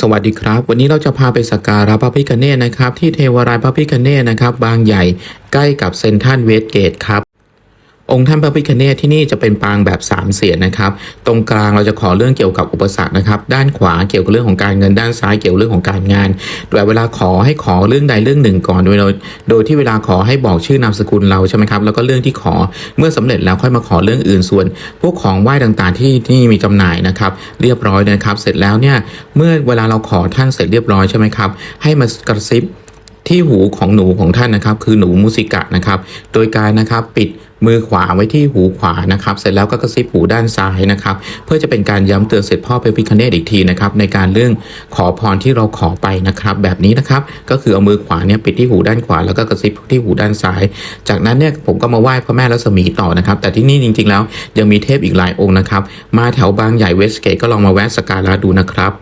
สวัสดีครับ วันนี้เราจะพาไปสักการะพระพิฆเนศนะครับ ที่เทวรายพระพิฆเนศนะครับ บางใหญ่ใกล้กับเซนทันเวสเกตครับ องค์ท่านพระพิฆเนศที่นี่จะเป็นปางแบบสามเสียนนะครับ ตรงกลางเราจะขอเรื่องเกี่ยวกับอุปสรรคนะครับ ด้านขวาเกี่ยวกับเรื่องของการเงินด้านซ้ายเกี่ยวกับเรื่องของการงานโดยเวลาขอให้ขอเรื่องใดเรื่องหนึ่งก่อนโดยโดยที่เวลาขอให้บอกชื่อนามสกุลเราใช่ไหมครับแล้วก็เรื่องที่ขอเมื่อสำเร็จแล้วค่อยมาขอเรื่องอื่นส่วน พวกของไหว้ต่างๆที่ที่มีจำหน่ายนะครับ เรียบร้อยนะครับ เสร็จแล้วเนี่ยเมื่อเวลาเราขอท่านเสร็จเรียบร้อยใช่ไหมครับให้มากระซิบ ที่หูของหนูของท่านนะครับ คือหนูมูสิกะนะครับ โดยการนะครับปิดมือขวาไว้ที่หูขวานะครับ เสร็จแล้วก็กระซิบหูด้านซ้ายนะครับ เพื่อจะเป็นการย้ำเตือนเสร็จพ่อพระพิคเนตอีกทีนะครับ ในการเรื่องขอพรที่เราขอไปนะครับ แบบนี้นะครับ ก็คือเอามือขวาเนี่ยปิดที่หูด้านขวา แล้วก็กระซิบที่หูด้านซ้าย จากนั้นเนี่ยผมก็มาไหว้พระแม่รัศมีต่อนะครับ แต่ที่นี่จริง ๆ แล้วยังมีเทพอีกหลายองค์นะครับ มาแถวบางใหญ่เวสเกตก็ลองมาแวะสักการะดูนะครับ